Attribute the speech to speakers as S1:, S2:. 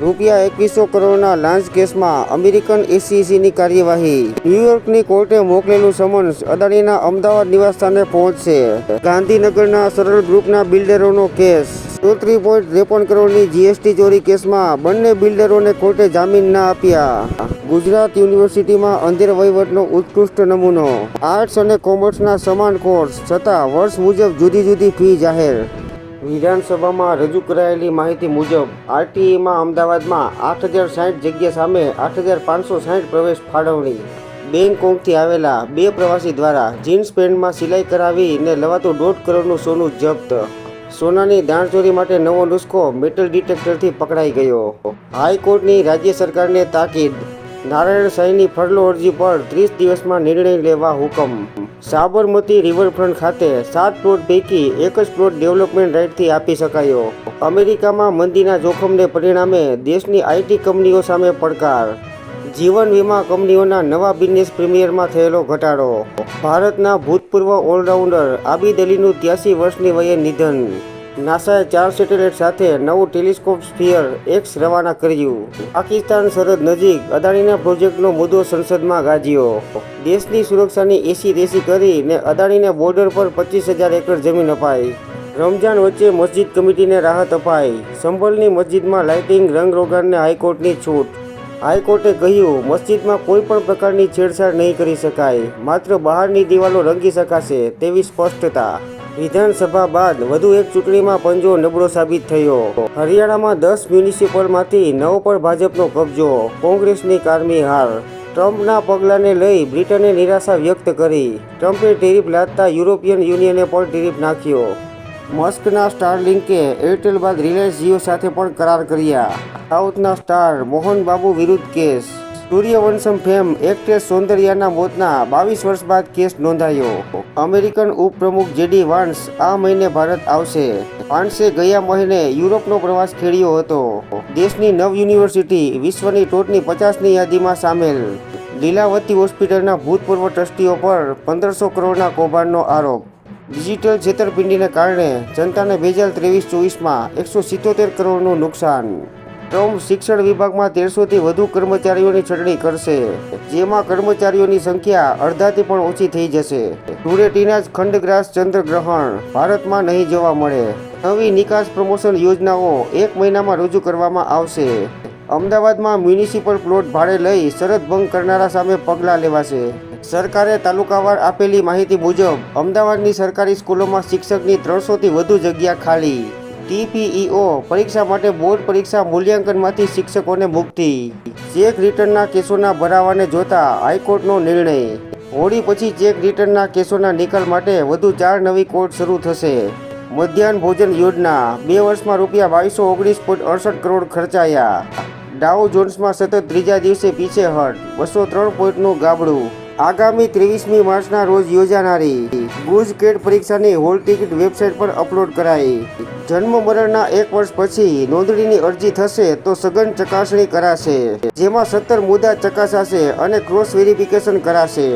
S1: રૂપિયા એકવીસો કરોડના લાંચ કેસમાં અમેરિકન એસીસીની કાર્યવાહી. ન્યૂયોર્કની કોર્ટે મોકલેલું સમન્સ અદાણીના અમદાવાદ નિવાસસ્થાને પહોંચશે. ગાંધીનગરના સરળ ગ્રુપના બિલ્ડરોનો કેસ. ચોત્રી પોઈન્ટ ત્રેપન કરોડની જીએસટી ચોરી કેસમાં બંને બિલ્ડરોને કોર્ટે જામીન ના આપ્યા. ગુજરાત યુનિવર્સિટીમાં અંધેર વહીવટનો ઉત્કૃષ્ટ નમૂનો. આર્ટ્સ અને કોમર્સના સમાન કોર્સ છતાં વર્ષ મુજબ જુદી જુદી ફી જાહેર. વિધાનસભામાં રજૂ કરાયેલી માહિતી મુજબ આરટીઈમાં અમદાવાદમાં આઠ હજાર સાઠ જગ્યા સામે આઠ હજાર પાંચસો સાઠ પ્રવેશ ફાળવણી. બેંગકોકથી આવેલા બે પ્રવાસી દ્વારા જીન્સ પેન્ટમાં સિલાઈ કરાવીને લવાતું દોઢ કરોડનું સોનું જપ્ત. સોનાની દાણચોરી માટે નવો નુસ્ખો મેટલ ડિટેક્ટરથી પકડાઈ ગયો. હાઈકોર્ટની રાજ્ય સરકારને તાકીદ. નારાયણ સાંઈની ફરલો અરજી પર ત્રીસ દિવસમાં નિર્ણય લેવા હુકમ. સાબરમતી રિવરફ્રન્ટ ખાતે સાત પ્લોટ પૈકી એક જ પ્લોટ ડેવલપમેન્ટ રાઇટથી આપી શકાયો. અમેરિકામાં મંદીના જોખમને પરિણામે દેશની આઈટી કંપનીઓ સામે પડકાર. જીવન વીમા કંપનીઓના નવા બિઝનેસ પ્રીમિયરમાં થયેલો ઘટાડો. ભારતના ભૂતપૂર્વ ઓલરાઉન્ડર આબિદ અલીનું ત્યાસી વર્ષની વયે નિધન. નાસાએ ચાર સેટેલાઇટ સાથે નવું ટેલિસ્કોપ સ્ફિયર એક્સ રવાના કર્યું. પાકિસ્તાન સરહદ નજીક અદાણીના પ્રોજેક્ટનો મુદ્દો સંસદમાં ગાજ્યો. દેશની સુરક્ષાની એસી દેસી કરીને અદાણીને બોર્ડર પર પચીસ હજાર એકર જમીન અપાઈ. રમજાન વચ્ચે મસ્જિદ કમિટીને રાહત અપાઈ. સંભલની મસ્જિદમાં લાઇટિંગ, રંગરોગાનને હાઈકોર્ટની છૂટ. હાઈકોર્ટે કહ્યું, મસ્જિદમાં કોઈ પણ પ્રકારની છેડછાડ નહીં કરી શકાય. માત્ર બહારની દિવાલો રંગી શકાશે તેવી સ્પષ્ટતા. વિધાનસભા બાદ વધુ એક ચૂંટણીમાં પંજો નબળો સાબિત થયો. હરિયાણામાં દસ મ્યુનિસિપલમાંથી નવ પર ભાજપનો કબજો. કોંગ્રેસની કારમી હાર. ટ્રમ્પના પગલાંને લઈ બ્રિટને નિરાશા વ્યક્ત કરી. ટ્રમ્પે ટેરિફ લાદતા યુરોપિયન યુનિયને પણ ટેરિફ નાખ્યો. મસ્કના સ્ટારલિંકે એરટેલ બાદ રિલાયન્સ જીઓ સાથે પણ કરાર કર્યા. સાઉથના સ્ટાર મોહન બાબુ વિરુદ્ધ કેસ. સૂર્યવંશમ ફેમ એક્ટ્રેસ સૌંદર્યાના મોતના બાવીસ વર્ષ બાદ કેસ નોંધાયો. અમેરિકન ઉપપ્રમુખ જેડી વાન્સ આ મહિને ભારત આવશે. વાન્સે ગયા મહિને યુરોપનો પ્રવાસ ખેડ્યો હતો. દેશની નવ યુનિવર્સિટી વિશ્વની ટોચની પચાસની યાદીમાં સામેલ. લીલાવતી હોસ્પિટલના ભૂતપૂર્વ ટ્રસ્ટીઓ પર પંદરસો કરોડના કૌભાંડનો આરોપ. ડિજિટલ છેતરપિંડીને કારણે જનતાને બે હજાર ત્રેવીસ ચોવીસમાં એકસો સિત્તોતેર કરોડનું નુકસાન. ટ્રમ્પ શિક્ષણ વિભાગમાં તેરસોથી વધુ કર્મચારીઓની છટણી કરશે, જેમાં કર્મચારીઓની સંખ્યા અડધાથી પણ ઓછી થઈ જશે. ધૂળેટીના જ ખંડગ્રાસ ચંદ્રગ્રહણ ભારતમાં નહીં જોવા મળે. નવી નિકાસ પ્રમોશન યોજનાઓ એક મહિનામાં રજૂ કરવામાં આવશે. અમદાવાદમાં મ્યુનિસિપલ પ્લોટ ભાડે લઈ શરત ભંગ કરનારા સામે પગલાં લેવાશે. સરકારે તાલુકાવાર આપેલી માહિતી મુજબ, અમદાવાદની સરકારી સ્કૂલોમાં શિક્ષકની ત્રણસોથી વધુ જગ્યા ખાલી. ટીપીઈઓ પરીક્ષા માટે બોર્ડ પરીક્ષા મૂલ્યાંકનમાંથી શિક્ષકોને મુક્તિ. ચેક રિટર્નના કેસોના ભરાવાને જોતા હાઈકોર્ટનો નિર્ણય. હોળી પછી ચેક રિટર્નના કેસોના નિકાલ માટે વધુ ચાર નવી કોર્ટ શરૂ થશે. મધ્યાહન ભોજન યોજના, બે વર્ષમાં રૂપિયા બાવીસો ઓગણીસ પોઈન્ટ અડસઠ કરોડ ખર્ચાયા. ડાઉ જોન્સમાં સતત ત્રીજા દિવસે પીછેહટ બસો ત્રણ પોઈન્ટનું ગાબડું. આગામી ત્રેવીસમી માર્ચના રોજ યોજાનારી. ગુજ પરીક્ષાની હોલ ટિકિટ વેબસાઇટ પર અપલોડ કરાઈ. જન્મ મરણના એક વર્ષ પછી નોંધણીની અરજી થશે તો સઘન ચકાસણી કરાશે, જેમાં સત્તર મુદ્દા ચકાસાશે અને ક્રોસ વેરિફિકેશન કરાશે.